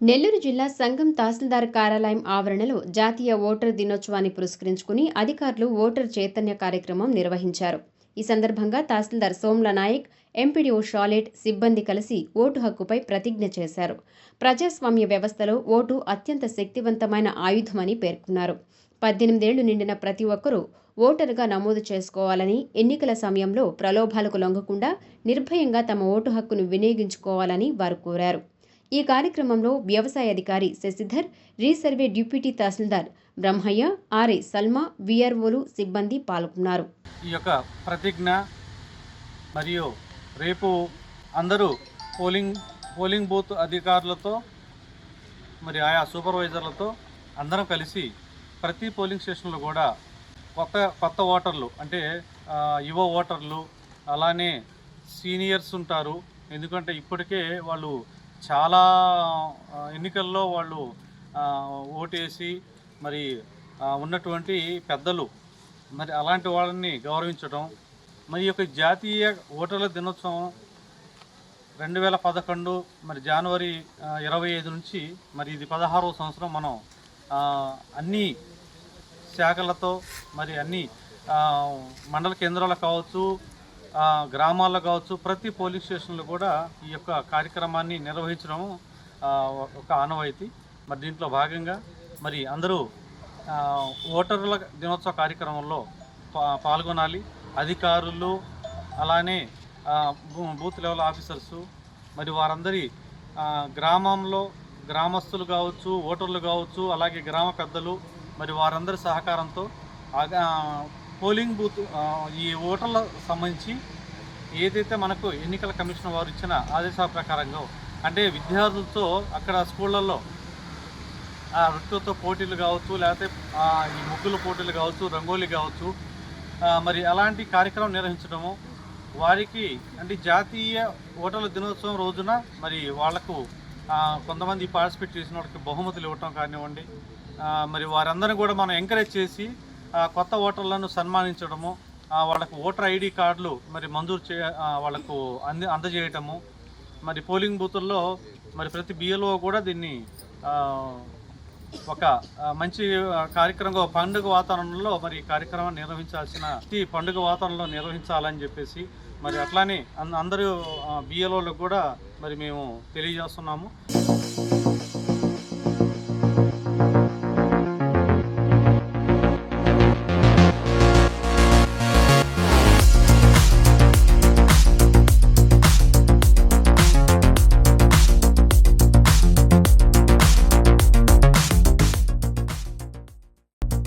నెల్లూరు జిల్లా సంఘం తహసీల్దార్ కార్యాలయం ఆవరణలో జాతీయ ఓటర్ దినోత్సవాన్ని పురస్కరించుకుని అధికారులు ఓటర్ చైతన్య కార్యక్రమం నిర్వహించారు. ఈ సందర్భంగా తహసీల్దార్ సోమ్ల నాయక్ ఎంపీడీఓ షాలెట్ సిబ్బంది కలిసి ఓటు హక్కుపై ప్రతిజ్ఞ చేశారు. ప్రజాస్వామ్య వ్యవస్థలో ఓటు అత్యంత శక్తివంతమైన ఆయుధమని పేర్కొన్నారు. పద్దెనిమిదేళ్ళు నిండిన ప్రతి ఒక్కరూ ఓటరుగా నమోదు చేసుకోవాలని ఎన్నికల సమయంలో ప్రలోభాలకు లొంగకుండా నిర్భయంగా తమ ఓటు హక్కును వినియోగించుకోవాలని వారు కోరారు. ఈ కార్యక్రమంలో వ్యవసాయ అధికారి Shashidhar resurvey deputy tahsildar Brahmaiah RA Salma విఆర్ఓలు సిబ్బంది పాల్గొన్నారు. ఈ యొక్క ప్రతిజ్ఞ మరియు రేపు అందరూ పోలింగ్ పోలింగ్ బూత్ అధికారులతో మరి ఆయా సూపర్వైజర్లతో అందరం కలిసి ప్రతి పోలింగ్ స్టేషన్లో కూడా కొత్త కొత్త ఓటర్లు అంటే యువ ఓటర్లు అలానే సీనియర్స్ ఉంటారు. ఎందుకంటే ఇప్పటికే వాళ్ళు చాలా ఎన్నికల్లో వాళ్ళు ఓటేసి మరి ఉన్నటువంటి పెద్దలు మరి అలాంటి వాళ్ళని గౌరవించడం మరి యొక్క జాతీయ ఓటర్ల దినోత్సవం రెండు వేల పదకొండు మరి జనవరి ఇరవై ఐదు నుంచి మరి ఇది పదహారవ సంవత్సరం మనం అన్ని శాఖలతో మరి అన్ని మండల కేంద్రాలు కావచ్చు గ్రామాల్లో కావచ్చు ప్రతి పోలీస్ స్టేషన్లో కూడా ఈ యొక్క కార్యక్రమాన్ని నిర్వహించడం ఒక ఆనవాయితీ. మరి దీంట్లో భాగంగా మరి అందరూ ఓటర్ల దినోత్సవ కార్యక్రమంలో పాల్గొనాలి. అధికారులు అలానే బూ- బూత్ లెవెల్ ఆఫీసర్సు మరి వారందరి గ్రామంలో గ్రామస్తులు కావచ్చు ఓటర్లు కావచ్చు అలాగే గ్రామ పెద్దలు మరి వారందరి సహకారంతో పోలింగ్ బూత్ ఈ ఓటర్ల సంబంధించి ఏదైతే మనకు ఎన్నికల కమిషన్ వారు ఇచ్చిన ఆదేశాల ప్రకారంగా అంటే విద్యార్థులతో అక్కడ స్కూళ్ళల్లో ఆ వృత్తితో పోటీలు కావచ్చు లేకపోతే ఈ ముగ్గుల పోటీలు కావచ్చు రంగోలీ కావచ్చు మరి అలాంటి కార్యక్రమం నిర్వహించడము వారికి అంటే జాతీయ ఓటర్ల దినోత్సవం రోజున మరి వాళ్ళకు కొంతమంది పార్టిసిపేట్ చేసిన వాళ్ళకి బహుమతులు ఇవ్వటం కానివ్వండి మరి వారందరిని కూడా మనం ఎంకరేజ్ చేసి కొత్త ఓటర్లను సన్మానించడము వాళ్ళకు ఓటర్ ఐడి కార్డులు మరి మంజూరు చే వాళ్ళకు అంది అందజేయటము. మరి పోలింగ్ బూతుల్లో మరి ప్రతి బిఎల్ఓ కూడా దీన్ని ఒక మంచి కార్యక్రమంగా పండుగ వాతావరణంలో మరి ఈ కార్యక్రమం నిర్వహించాల్సిన ఈ పండుగ వాతావరణంలో నిర్వహించాలని చెప్పేసి మరి అట్లానే అందరూ బిఎల్ఓలకు కూడా మరి మేము తెలియజేస్తున్నాము.